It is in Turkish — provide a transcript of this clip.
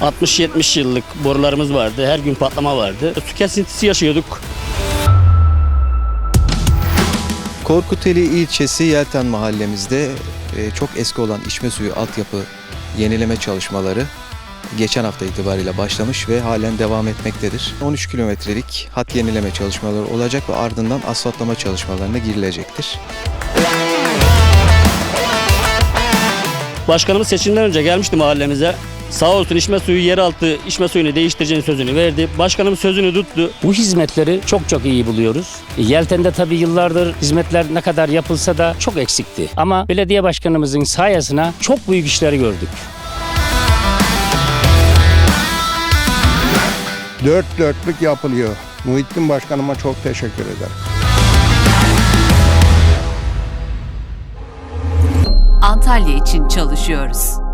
60-70 yıllık borularımız vardı. Her gün patlama vardı. Su kesintisi yaşıyorduk. Korkuteli ilçesi Yelten mahallemizde e, çok eski olan içme suyu altyapı yenileme çalışmaları geçen hafta itibariyle başlamış ve halen devam etmektedir. 13 kilometrelik hat yenileme çalışmaları olacak ve ardından asfaltlama çalışmalarına girilecektir. Başkanımız seçimden önce gelmişti mahallemize. Sağ olsun içme suyu yeraltı içme suyunu değiştireceğini sözünü verdi. Başkanım sözünü tuttu. Bu hizmetleri çok çok iyi buluyoruz. Yelten'de tabii yıllardır hizmetler ne kadar yapılsa da çok eksikti. Ama belediye başkanımızın sayesinde çok büyük işleri gördük. Dört dörtlük yapılıyor. Muhittin Başkanıma çok teşekkür ederim. Antalya için çalışıyoruz.